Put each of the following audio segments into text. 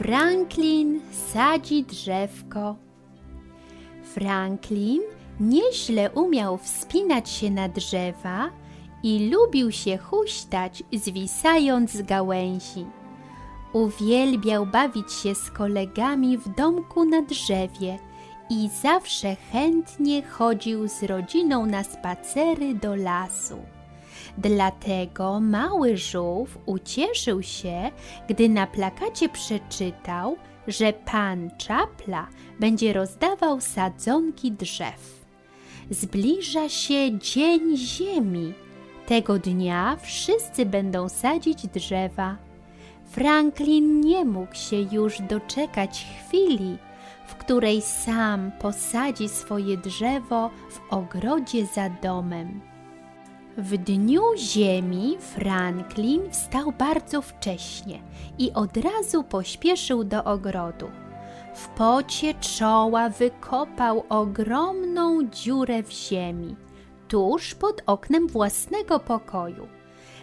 Franklin sadzi drzewko. Franklin nieźle umiał wspinać się na drzewa i lubił się huśtać, zwisając z gałęzi. Uwielbiał bawić się z kolegami w domku na drzewie i zawsze chętnie chodził z rodziną na spacery do lasu. Dlatego mały żółw ucieszył się, gdy na plakacie przeczytał, że pan Czapla będzie rozdawał sadzonki drzew. Zbliża się Dzień Ziemi. Tego dnia wszyscy będą sadzić drzewa. Franklin nie mógł się już doczekać chwili, w której sam posadzi swoje drzewo w ogrodzie za domem. W dniu ziemi Franklin wstał bardzo wcześnie i od razu pośpieszył do ogrodu. W pocie czoła wykopał ogromną dziurę w ziemi, tuż pod oknem własnego pokoju.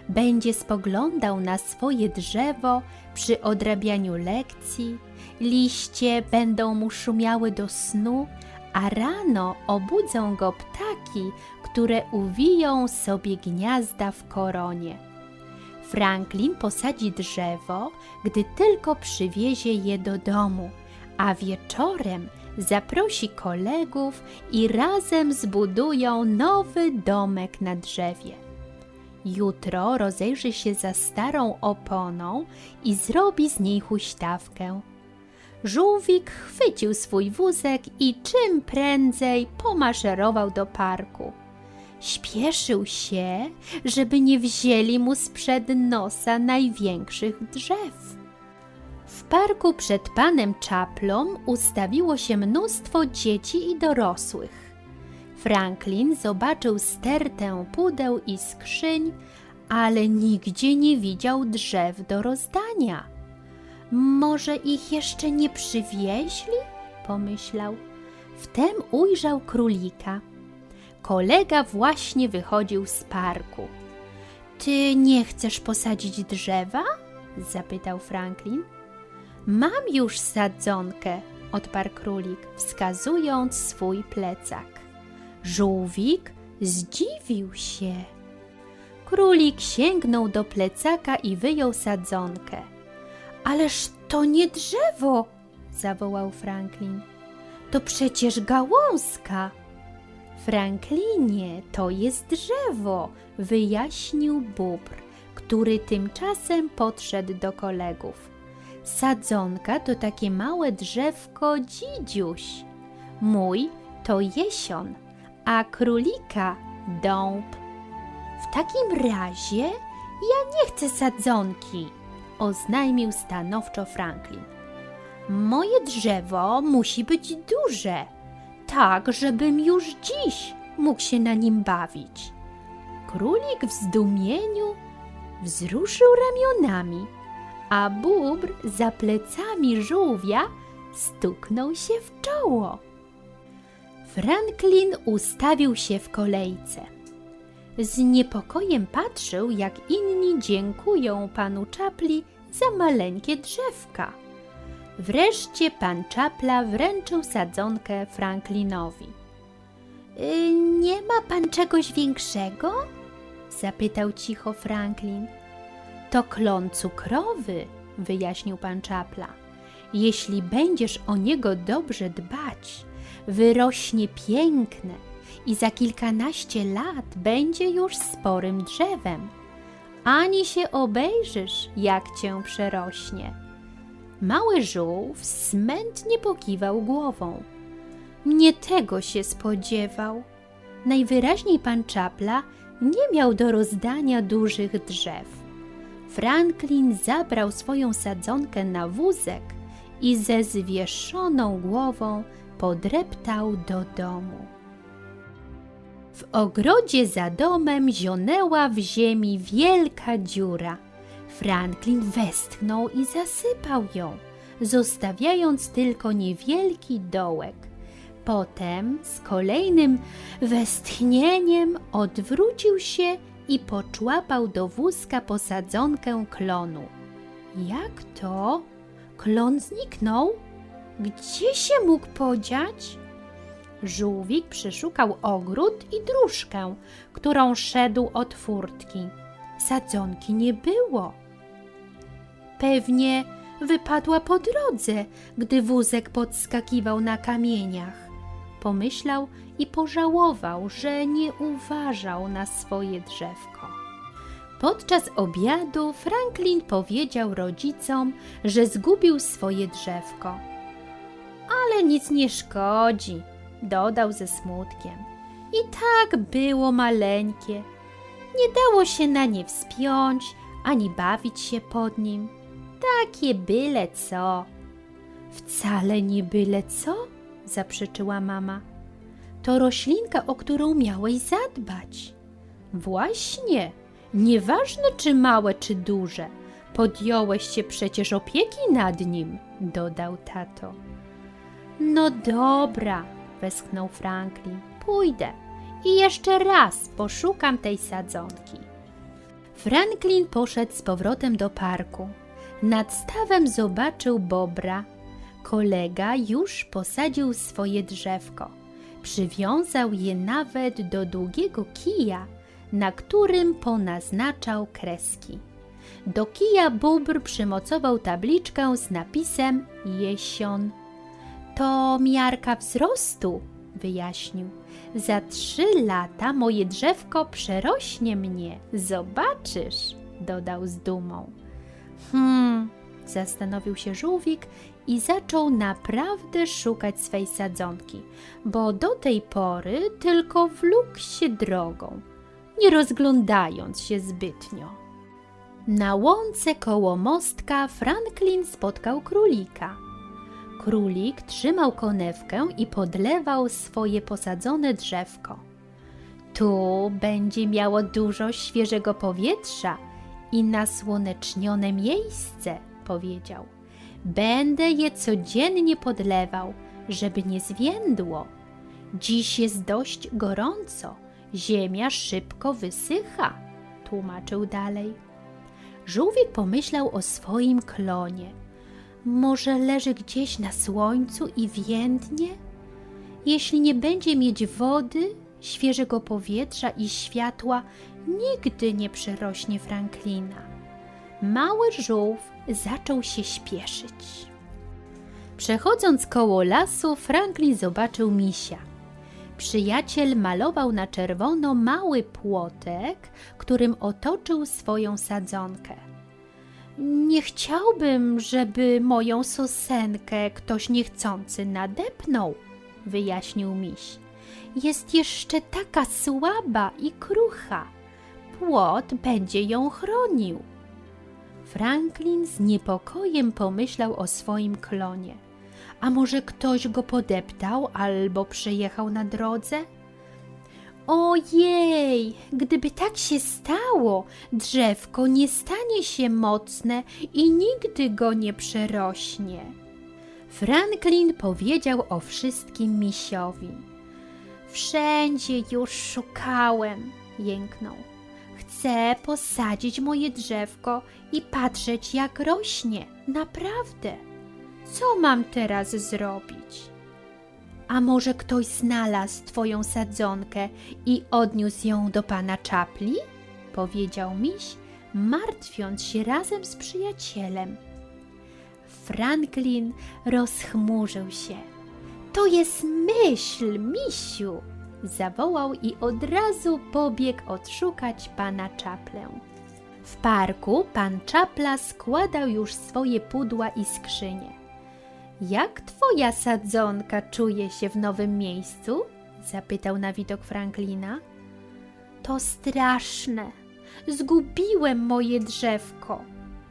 Będzie spoglądał na swoje drzewo przy odrabianiu lekcji, liście będą mu szumiały do snu, a rano obudzą go ptaki, które uwiją sobie gniazda w koronie. Franklin posadzi drzewo, gdy tylko przywiezie je do domu, a wieczorem zaprosi kolegów i razem zbudują nowy domek na drzewie. Jutro rozejrzy się za starą oponą i zrobi z niej huśtawkę. Żółwik chwycił swój wózek i czym prędzej pomaszerował do parku. Śpieszył się, żeby nie wzięli mu sprzed nosa największych drzew. W parku przed panem Czaplą ustawiło się mnóstwo dzieci i dorosłych. Franklin zobaczył stertę pudeł i skrzyń, ale nigdzie nie widział drzew do rozdania. Może ich jeszcze nie przywieźli? pomyślał. Wtem ujrzał królika. Kolega właśnie wychodził z parku. Ty nie chcesz posadzić drzewa? zapytał Franklin. Mam już sadzonkę, odparł królik, wskazując swój plecak. Żółwik zdziwił się. Królik sięgnął do plecaka i wyjął sadzonkę. Ależ to nie drzewo, zawołał Franklin. To przecież gałązka. Franklinie, to jest drzewo, wyjaśnił Bóbr, który tymczasem podszedł do kolegów. Sadzonka to takie małe drzewko dzidziuś. Mój to jesion, a królika dąb. W takim razie ja nie chcę sadzonki, oznajmił stanowczo Franklin. Moje drzewo musi być duże, tak żebym już dziś mógł się na nim bawić. Królik w zdumieniu wzruszył ramionami, a bóbr za plecami żółwia stuknął się w czoło. Franklin ustawił się w kolejce. Z niepokojem patrzył, jak inni dziękują panu Czapli za maleńkie drzewka. Wreszcie pan Czapla wręczył sadzonkę Franklinowi. Y, nie ma pan czegoś większego? zapytał cicho Franklin. To klon cukrowy, wyjaśnił pan Czapla. Jeśli będziesz o niego dobrze dbać, wyrośnie piękne i za kilkanaście lat będzie już sporym drzewem. Ani się obejrzysz, jak cię przerośnie. Mały żółw smętnie pokiwał głową. Nie tego się spodziewał. Najwyraźniej pan Czapla nie miał do rozdania dużych drzew. Franklin zabrał swoją sadzonkę na wózek i ze zwieszoną głową podreptał do domu. W ogrodzie za domem zionęła w ziemi wielka dziura. Franklin westchnął i zasypał ją, zostawiając tylko niewielki dołek. Potem z kolejnym westchnieniem odwrócił się i poczłapał do wózka posadzonkę klonu. Jak to? Klon zniknął? Gdzie się mógł podziać? Żółwik przeszukał ogród i dróżkę, którą szedł od furtki. Sadzonki nie było. Pewnie wypadła po drodze, gdy wózek podskakiwał na kamieniach. Pomyślał i pożałował, że nie uważał na swoje drzewko. Podczas obiadu Franklin powiedział rodzicom, że zgubił swoje drzewko. Ale nic nie szkodzi, dodał ze smutkiem. I tak było maleńkie. Nie dało się na nie wspiąć, ani bawić się pod nim. Takie byle co. Wcale nie byle co, zaprzeczyła mama. To roślinka, o którą miałeś zadbać. Właśnie, nieważne czy małe, czy duże, podjąłeś się przecież opieki nad nim, dodał tato. No dobra, westchnął Franklin, pójdę i jeszcze raz poszukam tej sadzonki. Franklin poszedł z powrotem do parku. Nad stawem zobaczył bobra. Kolega już posadził swoje drzewko. Przywiązał je nawet do długiego kija, na którym ponaznaczał kreski. Do kija bóbr przymocował tabliczkę z napisem Jesion. To miarka wzrostu, wyjaśnił. Za trzy lata moje drzewko przerośnie mnie. Zobaczysz, dodał z dumą. Hmm, zastanowił się żółwik i zaczął naprawdę szukać swej sadzonki, bo do tej pory tylko wlókł się drogą, nie rozglądając się zbytnio. Na łące koło mostka Franklin spotkał królika. Królik trzymał konewkę i podlewał swoje posadzone drzewko. Tu będzie miało dużo świeżego powietrza i nasłonecznione miejsce, powiedział. Będę je codziennie podlewał, żeby nie zwiędło. Dziś jest dość gorąco, ziemia szybko wysycha, tłumaczył dalej. Żółwik pomyślał o swoim klonie. Może leży gdzieś na słońcu i więdnie? Jeśli nie będzie mieć wody, świeżego powietrza i światła, nigdy nie przerośnie Franklina. Mały żółw zaczął się śpieszyć. Przechodząc koło lasu, Franklin zobaczył misia. Przyjaciel malował na czerwono mały płotek, którym otoczył swoją sadzonkę. Nie chciałbym, żeby moją sosenkę ktoś niechcący nadepnął, wyjaśnił miś. Jest jeszcze taka słaba i krucha. Płot będzie ją chronił. Franklin z niepokojem pomyślał o swoim klonie. A może ktoś go podeptał albo przejechał na drodze? Ojej, gdyby tak się stało, drzewko nie stanie się mocne i nigdy go nie przerośnie. Franklin powiedział o wszystkim misiowi. Wszędzie już szukałem, jęknął. Chcę posadzić moje drzewko i patrzeć, jak rośnie. Naprawdę. Co mam teraz zrobić? A może ktoś znalazł twoją sadzonkę i odniósł ją do pana czapli? Powiedział miś, martwiąc się razem z przyjacielem. Franklin rozchmurzył się. To jest myśl, misiu! Zawołał i od razu pobiegł odszukać pana czaplę. W parku pan czapla składał już swoje pudła i skrzynie. Jak twoja sadzonka czuje się w nowym miejscu? zapytał na widok Franklina. To straszne. Zgubiłem moje drzewko,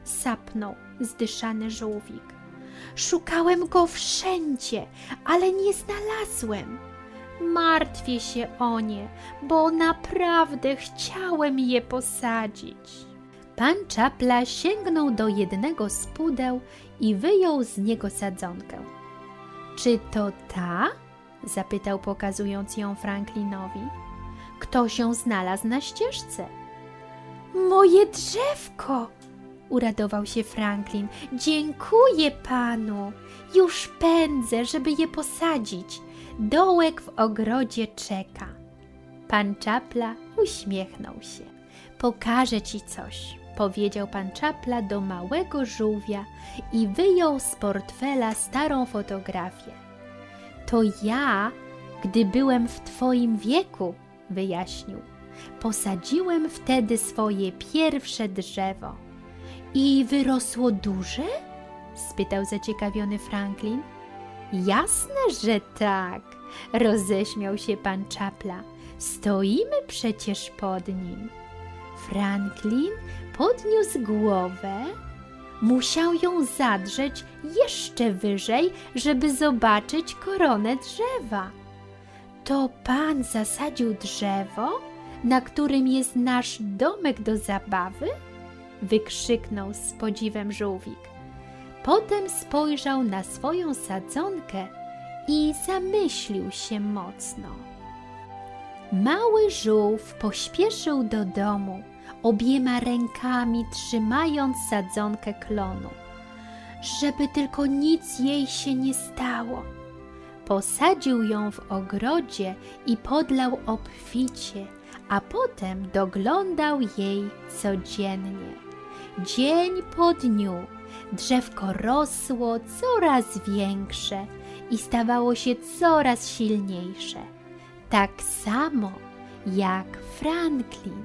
sapnął zdyszany żółwik. Szukałem go wszędzie, ale nie znalazłem. Martwię się o nie, bo naprawdę chciałem je posadzić. Pan czapla sięgnął do jednego z pudeł i wyjął z niego sadzonkę. Czy to ta? zapytał, pokazując ją Franklinowi. Ktoś ją znalazł na ścieżce. Moje drzewko! uradował się Franklin. Dziękuję panu. Już pędzę, żeby je posadzić. Dołek w ogrodzie czeka. Pan Czapla uśmiechnął się. Pokażę ci coś, powiedział pan Czapla do małego żółwia i wyjął z portfela starą fotografię. To ja, gdy byłem w twoim wieku, wyjaśnił. Posadziłem wtedy swoje pierwsze drzewo. I wyrosło duże? spytał zaciekawiony Franklin. Jasne, że tak, roześmiał się pan Czapla. Stoimy przecież pod nim. Franklin podniósł głowę, musiał ją zadrzeć jeszcze wyżej, żeby zobaczyć koronę drzewa. To pan zasadził drzewo, na którym jest nasz domek do zabawy? wykrzyknął z podziwem żółwik. Potem spojrzał na swoją sadzonkę i zamyślił się mocno. Mały żółw pośpieszył do domu, obiema rękami trzymając sadzonkę klonu, żeby tylko nic jej się nie stało. Posadził ją w ogrodzie i podlał obficie, a potem doglądał jej codziennie. Dzień po dniu drzewko rosło coraz większe i stawało się coraz silniejsze tak samo jak Franklin.